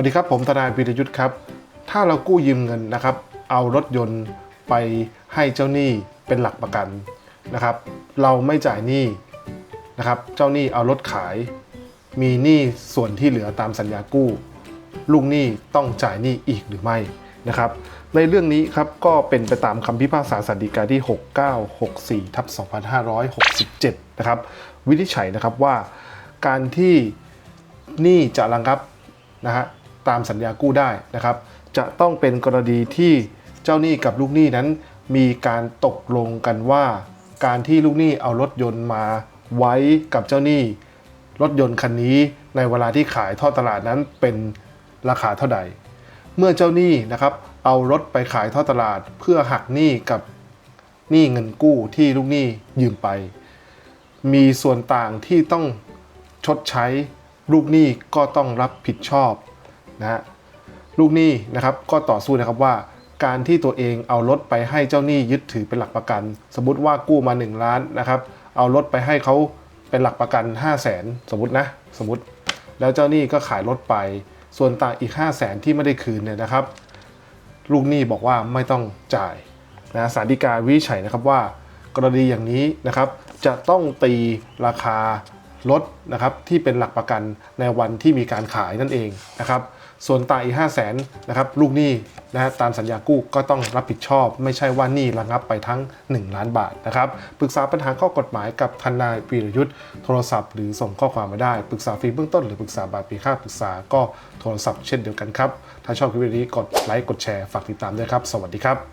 วัสดีครับผมทนายปิรยุทธ์ครับ ถ้าเรากู้ยืมเงินนะครับ เอารถยนต์ไปให้เจ้าหนี้เป็นหลักประกันนะครับ เราไม่จ่ายหนี้นะครับ เจ้าหนี้เอารถขาย มีหนี้ส่วนที่เหลือตามสัญญากู้ ลูกหนี้ต้องจ่ายหนี้อีกหรือไม่นะครับ ในเรื่องนี้ครับก็เป็นไปตามคำพิพากษาสันติกาที่ 6964ทับ2567 นะครับ วินิจฉัยนะครับว่าการที่หนี้จะระงับนะฮะ ตามสัญญากู้ได้นะครับ จะต้องเป็นกรณีที่เจ้าหนี้กับลูกหนี้นั้น มีการตกลงกันว่า การที่ลูกหนี้เอารถยนต์มาไว้กับเจ้าหนี้ รถยนต์คันนี้ในเวลาที่ขายทอดตลาดนั้นเป็นราคาเท่าใด เมื่อเจ้าหนี้นะครับเอารถไปขายทอดตลาด เพื่อหักหนี้กับหนี้เงินกู้ที่ลูกหนี้ยืมไป มีส่วนต่างที่ต้องชดใช้ลูกหนี้ก็ต้องรับผิดชอบ นะฮะลูกหนี้นะครับก็ต่อสู้นะครับว่า การที่ตัวเองเอารถไปให้เจ้าหนี้ยึดถือเป็นหลักประกัน สมมติว่ากู้มา 1 ล้านนะครับเอารถไปให้เขาเป็นหลักประกัน 5 0 0แสนสมมตินะสมมติ แล้วเจ้าหนี้ก็ขายรถไป ส่วนต่างอีก 5 0 0แสนที่ไม่ได้คืนเนี่ยนะครับ ลูกหนี้บอกว่าไม่ต้องจ่ายนะสารดีกาวิจัยนะครับว่า กรณีอย่างนี้นะครับจะต้องตีราคา รถนะครับที่เป็นหลักประกันในวันที่มีการขายนั่นเองนะครับส่วนต่างอีก 5 0 0แสนนะครับลูกหนี้นะฮะตามสัญญากู้ก็ต้องรับผิดชอบ ไม่ใช่ว่าหนี้ระงับไปทั้ง 1 ล้านบาทนะครับปรึกษาปัญหาข้อกฎหมายกับทนายปีรยุทธ์โทรศัพท์ หรือส่งข้อความมาได้ ปรึกษาฟรีเบื้องต้นหรือปรึกษาบาทปีค่าปรึกษาก็โทรศัพท์เช่นเดียวกันครับ ถ้าชอบคลิปวิดีโอนี้กดไลค์กดแชร์ฝากติดตามด้วยครับ สวัสดีครับ